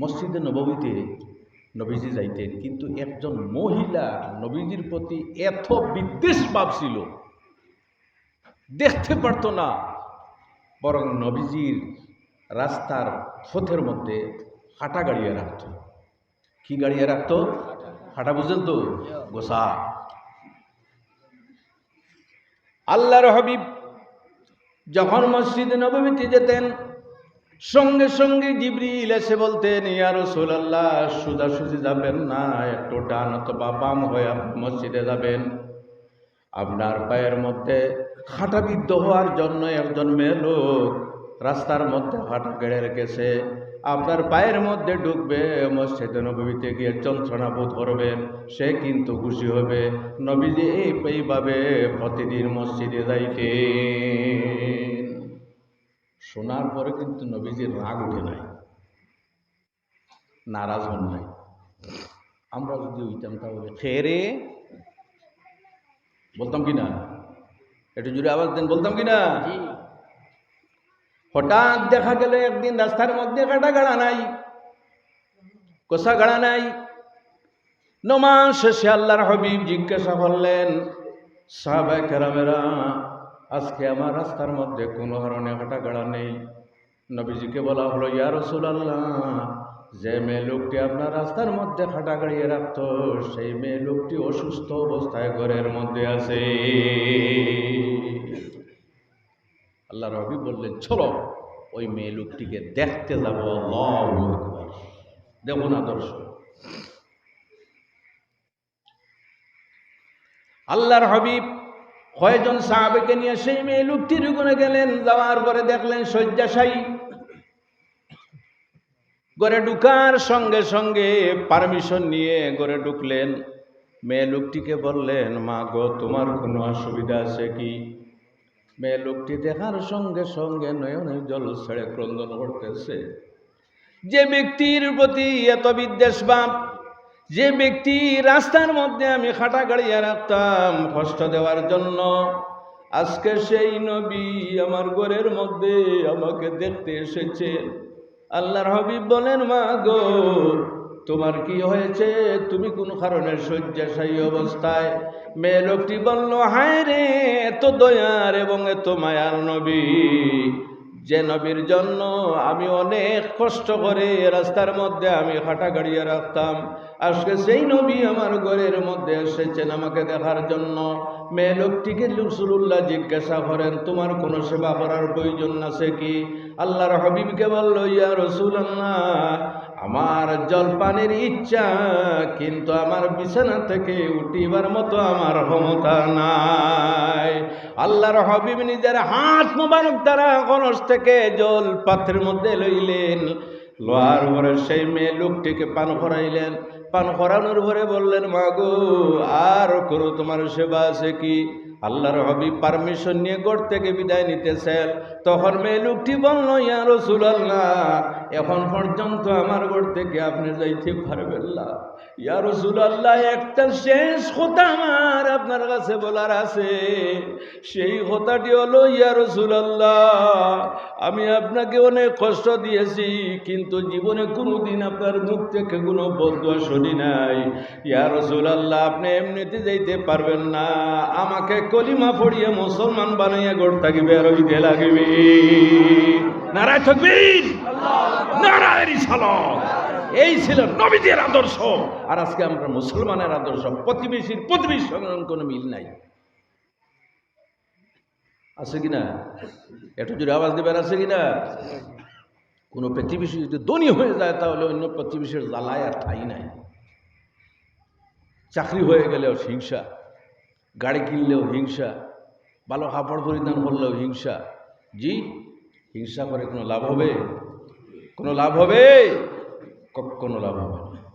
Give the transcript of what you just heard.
মসজিদে নবমীতে নবীজি যাইতেন, কিন্তু একজন মহিলা নবীজির প্রতি এত বিদ্বেষ ভাব ছিল, দেখতে পারত না। বরং নবীজির রাস্তার পথের মধ্যে হাঁটা গাড়িয়ে রাখত। কি গাড়িয়ে রাখত? হাঁটা বুঝলেন তো? গোসা। আল্লাহর হাবিব যখন মসজিদে নবমীতে যেতেন সঙ্গে সঙ্গে জিবরিল এসে বলতেন, ইয়া রাসূলুল্লাহ, সোজাসুজি যাবেন না, একটু ডান অথবা বাম হয়ে মসজিদে যাবেন। আপনার পায়ের মধ্যে হাঁটাবিদ্ধ হওয়ার জন্য একজন মেয়ে লোক রাস্তার মধ্যে হাঁটা কেড়ে রেখেছে। আপনার পায়ের মধ্যে ঢুকবে, মসজিদে নবীতে গিয়ে যন্ত্রণা বোধ করবেন, সে কিন্তু খুশি হবে। নবীজি এই এইভাবে প্রতিদিন মসজিদে যাইতেন। শোনার পরে কিন্তু নবীজির রাগ উঠে নাই। নারাজ হন নাই। আমরা যদি ওইটাম তাহলে খেরে বলতাম কি না? একটু জুড়ে আওয়াজ দেন বলতাম কি না? হঠাৎ দেখা গেল একদিন রাস্তার মধ্যে কাটা গাড়া নাই কষা গাড়া নাই। নমাজ শেষে আল্লাহর হবিব জিজ্ঞাসা করলেন সাহাবাই কেরামেরা আজকে আমার রাস্তার মধ্যে কোনো ধরনের হাঁটা গাড়া নেই। নবীজিকে বলা হলো, ইয়া রসুল আল্লাহ যে মেয়ে লোকটি আপনার রাস্তার মধ্যে হাঁটা গাড়িয়ে রাখতো, সেই মেয়ে লোকটি অসুস্থ অবস্থায় ঘরের মধ্যে আছে। আল্লাহ রবি বললেন, চলো, ওই মেয়ে লোকটিকে দেখতে যাব। আকবার। দেখুন আদর্শ আল্লাহর হাবিব কয়জন সাহাবেকে নিয়ে সেই মেয়ে লোকটির গুণে গেলেন, যাওয়ার পরে দেখলেন শয্যাশায়ী। ঘরে ঢুকার সঙ্গে সঙ্গে পারমিশন নিয়ে ঘরে ঢুকলেন। মেয়ে লোকটিকে বললেন, মা গো, তোমার কোনো অসুবিধা আছে কি? মেয়ে লোকটি দেখার সঙ্গে সঙ্গে নয়নে জল ছেড়ে ক্রন্দন করতেছে। যে ব্যক্তির প্রতি এত বিদ্বেষ ভাব যে ব্যক্তি রাস্তার মধ্যে আমি খাটা গাড়িয়ে রাখতাম কষ্ট দেওয়ার জন্য, আজকে সেই নবী আমার ঘরের মধ্যে আমাকে দেখতে এসেছে। আল্লাহর হাবিব বলেন, মা গো, তোমার কি হয়েছে? তুমি কোন কারণে শয্যাশায়ী অবস্থায়? মেয়ে লোকটি বলল, হায় রে, এত দয়ার এবং এত মায়ার নবী যে নবীর জন্য আমি অনেক কষ্ট করে রাস্তার মধ্যে আমি হাঁটা গাড়িয়ে রাখতাম। আজকে সেই নবী আমার ঘরের মধ্যে এসেছেন আমাকে দেখার জন্য। মেয়ে লোকটিকে রসুল্লাহ জিজ্ঞাসা করেন, তোমার কোনো সেবা করার প্রয়োজন আছে কি? আল্লাহর হাবিবকে বলল, ইয়া রসুল্লাহ আমার জলপানের ইচ্ছা, কিন্তু আমার বিছানা থেকে উঠিবার মতো আমার ক্ষমতা নাই। আল্লাহর হবিব নিজের হাত মোবারক দ্বারা গণস থেকে জল পাত্রের মধ্যে লইলেন। লোহার ঘরে সেই মেয়ে লোকটিকে পান করাইলেন। পান করানোর পরে বললেন মাগো আর করো, তোমার সেবা আছে কি? আল্লাহর হবি পারমিশন নিয়ে গোট থেকে বিদায় নিতেছেন। তখন মেয়ে লোকটি বলল, ইয়া রসুল আল্লাহ এখন পর্যন্ত আমার ঘর থেকে আপনি যাইতে পারবেন না। ইয়া রসুল আল্লাহ একটা শেষ কথা আমার আপনার কাছে বলার আছে। সেই কথাটি হলো, ইয়া রসুল আল্লাহ আমি আপনাকে অনেক কষ্ট দিয়েছি, কিন্তু জীবনে কোনোদিন আপনার মুখ থেকে কোনো বদুয়া শুনি নাই। ইয়া রসুল আল্লাহ আপনি এমনিতে যাইতে পারবেন না। আমাকে কলিমা পড়িয়ে মুসলমান বানাইয়া গড় আর ওই দে লাগিবে। নারায় রিসালত এই ছিল নবীদের আদর্শ। আর আজকে আমরা মুসলমানের আদর্শ, প্রতিবেশীর প্রতিবেশীর সঙ্গে কোনো মিল নাই। আছে কিনা একটু জোরে আওয়াজ দেবার আছে কিনা কোনো প্রতিবেশী যদি ধনী হয়ে যায়, তাহলে অন্য প্রতিবেশীর জ্বালায় আর ঠাই নাই। চাকরি হয়ে গেলেও হিংসা। গাড়ি কিনলেও হিংসা, ভালো কাপড় পরিধান করলেও হিংসা। জি, হিংসা করে কোনো লাভ হবে? কোনো লাভ হবে? কোনো লাভ হবে না।